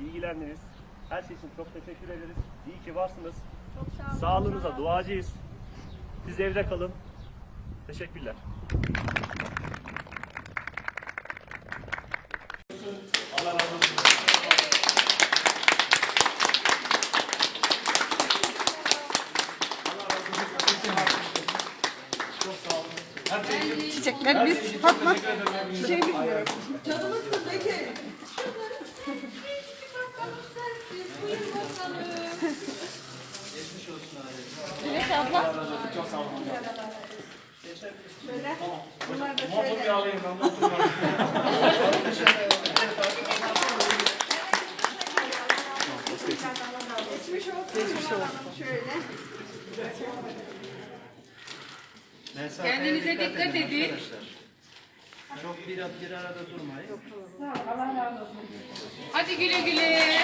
ilgilendiniz. Her şey için çok teşekkür ederiz. İyi ki varsınız. Çok sağ olun. Sağlığınıza duacıyız. Siz evde kalın. Teşekkürler. Allah razı olsun. Çok sağ olun. Çiçekler biz Fatma. Çiçeği bilmiyorum. Dilek abla. Çok sağ olun. Böyle. Bunlar da şöyle. bir alayım ben montumu alayım. Geçmiş olsun. Geçmiş olsun. Şöyle. Mesafeye Kendinize dikkat edin. arkadaşlar. Çok bir, bir arada durmayın. Allah razı olsun. Hadi güle güle.